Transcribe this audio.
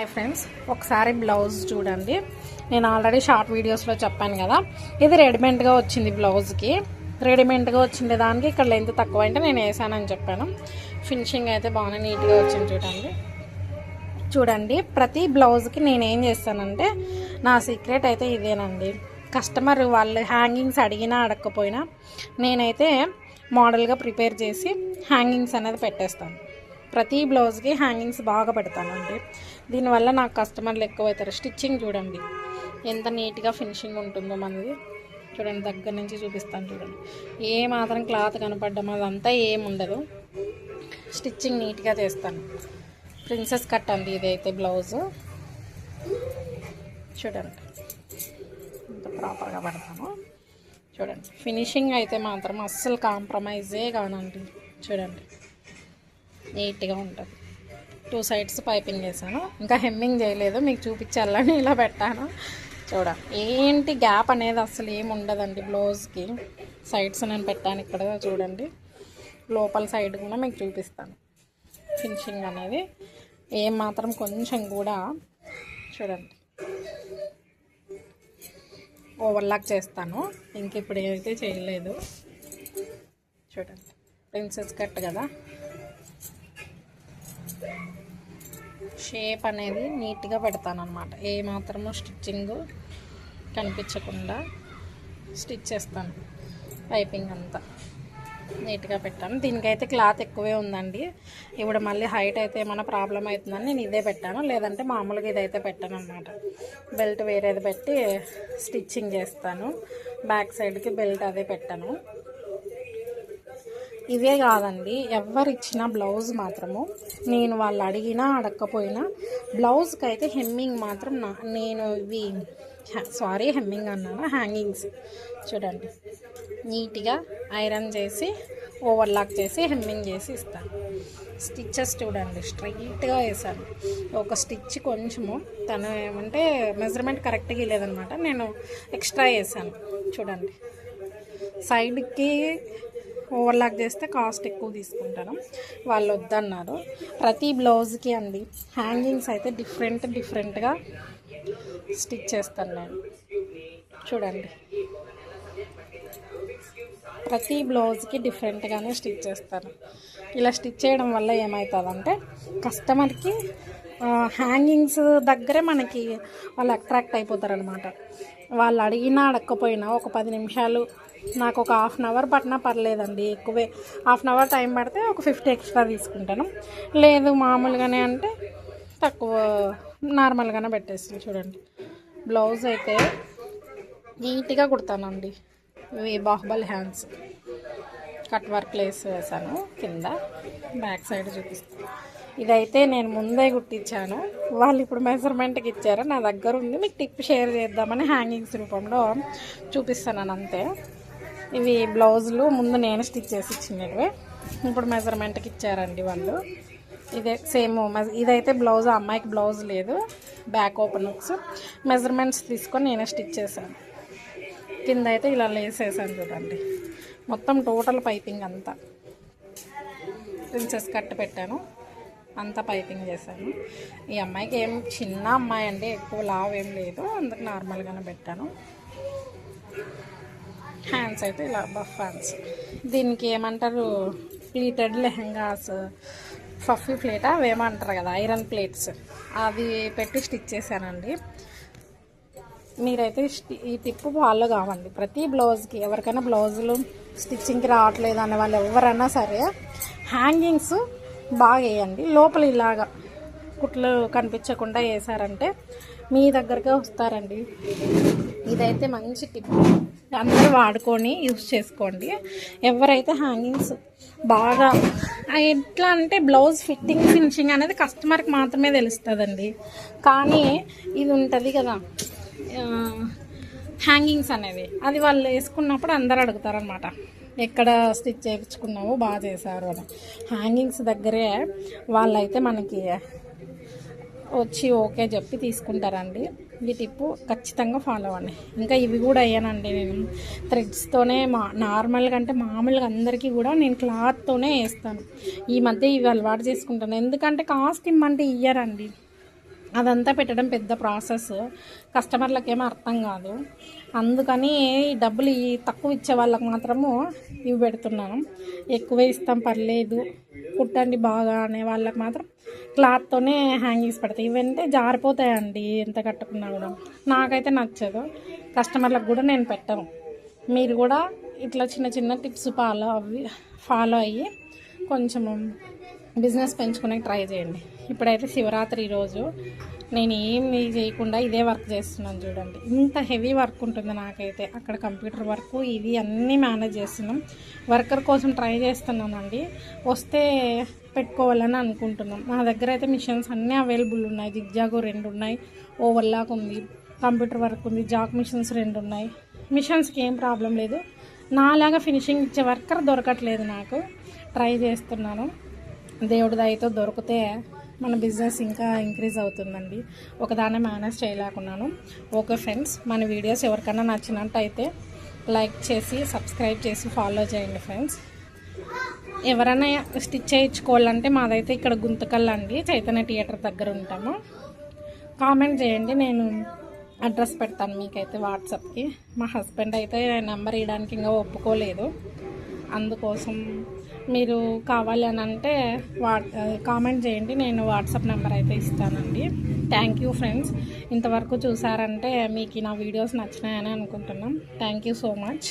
Hi friends ఒకసారి blouse చూడండి. నేను ఆల్రెడీ షార్ట్ వీడియోస్లో చెప్పాను కదా. ఇది రెడీమేడ్గా వచ్చింది బ్లౌజ్కి రెడీమేడ్గా వచ్చింది దానికి ఇక్కడ లెంత్ తక్కువ అంటే నేను వేసానని చెప్పాను. ఫినిషింగ్ అయితే బాగానే నీట్గా వచ్చింది చూడండి. చూడండి ప్రతి బ్లౌజ్కి నేను ఏం చేస్తానంటే నా సీక్రెట్ అయితే ఇదేనండి. కస్టమర్ వాళ్ళు హ్యాంగింగ్స్ అడిగినా అడగకపోయినా నేనైతే మోడల్గా ప్రిపేర్ చేసి హ్యాంగింగ్స్ అనేది పెట్టేస్తాను. ప్రతి బ్లౌజ్కి హ్యాంగింగ్స్ బాగా పెడతానండి దీనివల్ల నాకు కస్టమర్లు ఎక్కువ అవుతారు స్టిచ్చింగ్ చూడండి. ఎంత నీట్గా ఫినిషింగ్ ఉంటుందో మనది. చూడండి దగ్గర నుంచి చూపిస్తాను చూడండి. ఏ మాత్రం క్లాత్ కనపడడం అదంతా ఏముండదు స్టిచ్చింగ్ నీట్గా చేస్తాను. ప్రిన్సెస్ కట్ అండి ఇదైతే బ్లౌజు. చూడండి. ఇంత ప్రాపర్గా పడతాను. చూడండి. ఫినిషింగ్ అయితే మాత్రం అస్సలు కాంప్రమైజే కానండి. చూడండి. నీట్గా ఉంటుంది. టూ సైడ్స్ పైపింగ్ చేశాను. ఇంకా హెమ్మింగ్ చేయలేదు. మీకు చూపించాలని ఇలా పెట్టాను. చూడ ఏంటి గ్యాప్ అనేది అసలు ఏమి ఉండదండి బ్లౌజ్కి సైడ్స్ నేను పెట్టాను ఇక్కడ చూడండి. లోపల సైడ్ కూడా మీకు చూపిస్తాను. ఫినిషింగ్ అనేది. ఏం మాత్రం కొంచెం కూడా చూడండి. ఓవర్లాక్ చేస్తాను. ఇంక ఇప్పుడు ఏదైతే చేయలేదు. చూడండి. ప్రిన్సెస్ కట్ కదా. షేప్ అనేది నీట్గా పెడతాను అనమాట ఏ మాత్రము స్టిచ్చింగ్ కనిపించకుండా స్టిచ్ చేస్తాను. పైపింగ్ అంతా నీట్గా పెట్టాను. దీనికైతే క్లాత్ ఎక్కువే ఉందండి. ఇప్పుడు మళ్ళీ హైట్ అయితే ఏమైనా ప్రాబ్లం అవుతుందని నేను ఇదే పెట్టాను. లేదంటే మామూలుగా ఇదైతే పెట్టాను అనమాట బెల్ట్ వేరేది పెట్టి స్టిచ్చింగ్ చేస్తాను. బ్యాక్ సైడ్కి బెల్ట్ అదే పెట్టాను. ఇవే కాదండి ఎవరిచ్చిన బ్లౌజ్ మాత్రము. నేను వాళ్ళు అడిగినా అడగకపోయినా బ్లౌజ్కి అయితే హెమ్మింగ్ మాత్రం నా నేను ఇవి సారీ హెమ్మింగ్ అన్నాను హ్యాంగింగ్స్. చూడండి నీట్గా ఐరన్ చేసి ఓవర్లాక్ చేసి హెమ్మింగ్ చేసి ఇస్తాను స్టిచ్చెస్ చూడండి స్ట్రైట్గా వేసాను ఒక స్టిచ్ కొంచెము తను ఏమంటే మెజర్మెంట్ కరెక్ట్గా లేదనమాట నేను ఎక్స్ట్రా వేసాను చూడండి సైడ్కి ఓవర్లాక్ చేస్తే కాస్ట్ ఎక్కువ తీసుకుంటాను. వాళ్ళు వద్దన్నారు. ప్రతి బ్లౌజ్కి అండి హ్యాంగింగ్స్ అయితే డిఫరెంట్ డిఫరెంట్గా స్టిచ్ చేస్తాను నేను. చూడండి. ప్రతి బ్లౌజ్కి డిఫరెంట్గానే స్టిచ్ చేస్తాను. ఇలా స్టిచ్ చేయడం వల్ల ఏమవుతుందంటే కస్టమర్కి హ్యాంగింగ్స్ దగ్గరే మనకి వాళ్ళు అట్రాక్ట్ అయిపోతారు అనమాట వాళ్ళు అడిగినా అడగకపోయినా ఒక పది నిమిషాలు నాకు ఒక హాఫ్ అన్ అవర్ పట్టినా పర్లేదండి ఎక్కువే. హాఫ్ అన్ అవర్ టైం పడితే ఒక ఫిఫ్టీ ఎక్స్ట్రా తీసుకుంటాను. లేదు మామూలుగానే అంటే తక్కువ నార్మల్గానే పెట్టేస్తాను చూడండి. బ్లౌజ్ అయితే నీట్గా కుడతానండి. ఇవి Baahubali hands. Cut work lace వేసాను కింద. బ్యాక్ సైడ్ చూపిస్తాను. ఇదైతే నేను ముందే కుట్టించాను. వాళ్ళు ఇప్పుడు మెజర్మెంట్కి ఇచ్చారు. నా దగ్గర ఉంది. మీకు టిప్ షేర్ చేద్దామని హ్యాంగింగ్స్ రూపంలో చూపిస్తాను అంతే ఇవి బ్లౌజులు ముందు నేను స్టిచ్ చేసి ఇచ్చినవి. ఇప్పుడు మెజర్మెంట్కి ఇచ్చారండి వాళ్ళు. ఇదే సేమ్ ఇదైతే బ్లౌజ్ ఆ అమ్మాయికి బ్లౌజ్ లేదు. బ్యాక్ ఓపెన్ మెజర్మెంట్స్ తీసుకొని నేనే స్టిచ్ చేశాను. కింద అయితే ఇలా లేసేసాను చూడండి. మొత్తం టోటల్ పైపింగ్ అంతా. ప్రిన్సెస్ కట్ పెట్టాను. అంతా పైపింగ్ చేశాను. ఈ అమ్మాయికి ఏం చిన్న అమ్మాయి అండి ఎక్కువ లావ్ ఏం లేదు. అందుకు నార్మల్గానే పెట్టాను. హ్యాండ్స్ అయితే ఇలా బఫ్ హ్యాండ్స్ దీనికి ఏమంటారు? ప్లీటెడ్ లెహంగాస్ ఫఫీ ప్లేట్ అవి ఏమంటారు కదా ఐరన్ ప్లేట్స్ అవి పెట్టి స్టిచ్ చేశానండి. మీరైతే స్టి- ఈ టిప్పు ఫాలో కావండి. ప్రతి బ్లౌజ్కి ఎవరికైనా బ్లౌజులు స్టిచ్చింగ్కి రావట్లేదు అనే వాళ్ళు ఎవరైనా సరే హ్యాంగింగ్స్ బాగా వేయండి. లోపల ఇలాగా కుట్లు కనిపించకుండా వేసారంటే మీ దగ్గరకే వస్తారండి. ఇదైతే మంచి టిప్ అందరూ వాడుకొని యూస్ చేసుకోండి. ఎవరైతే హ్యాంగింగ్స్ బాగా ఎట్లా అంటే బ్లౌజ్ ఫిట్టింగ్ ఫినిషింగ్ అనేది కస్టమర్కి మాత్రమే తెలుస్తుందండి. కానీ ఇది ఉంటుంది కదా హ్యాంగింగ్స్ అనేవి. అది వాళ్ళు వేసుకున్నప్పుడు అందరు అడుగుతారనమాట ఎక్కడ స్టిచ్ చేయించుకున్నావో బాగా చేశారు అని. హ్యాంగింగ్స్ దగ్గరే వాళ్ళైతే మనకి వచ్చి ఓకే చెప్పి తీసుకుంటారండి. ఈ టిప్పు ఖచ్చితంగా ఫాలో అవ్వండి. ఇంకా ఇవి కూడా అయ్యానండి నేను థ్రెడ్స్తోనే మా నార్మల్గా అంటే మామూలుగా అందరికీ కూడా నేను క్లాత్తోనే వేస్తాను. ఈ మధ్య ఇవి అలవాటు చేసుకుంటాను. ఎందుకంటే కాస్ట్ ఇమ్మంటే ఇయ్యరండి. అదంతా పెట్టడం పెద్ద ప్రాసెస్. కస్టమర్లకేమో అర్థం కాదు. అందుకని ఈ డబ్బులు తక్కువ ఇచ్చే వాళ్ళకి మాత్రము ఇవి పెడుతున్నాను. ఎక్కువ ఇస్తాం పర్లేదు. కుట్టండి బాగా అనే వాళ్ళకి మాత్రం క్లాత్తోనే హ్యాంగింగ్స్ పెడతాయి ఇవంటే జారిపోతాయండి ఎంత కట్టుకున్నా కూడా. నాకైతే నచ్చదు. కస్టమర్లకు కూడా నేను పెట్టను. మీరు కూడా ఇట్లా చిన్న చిన్న టిప్స్ ఫాలో అవి ఫాలో అయ్యి కొంచెము బిజినెస్ పెంచుకునే ట్రై చేయండి. ఇప్పుడైతే శివరాత్రి రోజు నేను ఏమి చేయకుండా ఇదే వర్క్ చేస్తున్నాను చూడండి. ఇంత హెవీ వర్క్ ఉంటుంది నాకైతే. అక్కడ కంప్యూటర్ వర్క్ ఇది అన్నీ మేనేజ్ చేస్తున్నాం. వర్కర్ కోసం ట్రై చేస్తున్నానండి. వస్తే పెట్టుకోవాలని అనుకుంటున్నాం. నా దగ్గర అయితే మిషన్స్ అన్నీ అవైలబుల్ ఉన్నాయి. జిగ్జాగు రెండు ఉన్నాయి. ఓవర్లాక్ ఉంది. కంప్యూటర్ వర్క్ ఉంది. జాక్ మిషన్స్ రెండు ఉన్నాయి. మిషన్స్కి ఏం ప్రాబ్లం లేదు. నాలాగా ఫినిషింగ్ ఇచ్చే వర్కర్ దొరకట్లేదు నాకు. ట్రై చేస్తున్నాను. దేవుడి దయతో దొరికితే మన బిజినెస్ ఇంకా ఇంక్రీజ్ అవుతుందండి. ఒకదాన్నే మేనేజ్ చేయలేకున్నాను. ఓకే ఫ్రెండ్స్ మన వీడియోస్ ఎవరికైనా నచ్చినట్టయితే లైక్ చేసి సబ్స్క్రైబ్ చేసి ఫాలో చేయండి ఫ్రెండ్స్. ఎవరైనా స్టిచ్ చేయించుకోవాలంటే మాదైతే ఇక్కడ గుంతకల్లండి చైతన్య థియేటర్ దగ్గర ఉంటాము. కామెంట్ చేయండి నేను అడ్రస్ పెడతాను మీకైతే వాట్సాప్కి. మా హస్బెండ్ అయితే నెంబర్ ఇవ్వడానికి ఇంకా ఒప్పుకోలేదు. అందుకోసం మీరు కావాలని అంటే వాట్ కామెంట్ చేయండి. నేను వాట్సాప్ నెంబర్ అయితే ఇస్తానండి. థ్యాంక్ యూ ఫ్రెండ్స్ ఇంతవరకు చూసారంటే మీకు నా వీడియోస్ నచ్చినాయని అనుకుంటున్నాం. Thank you so much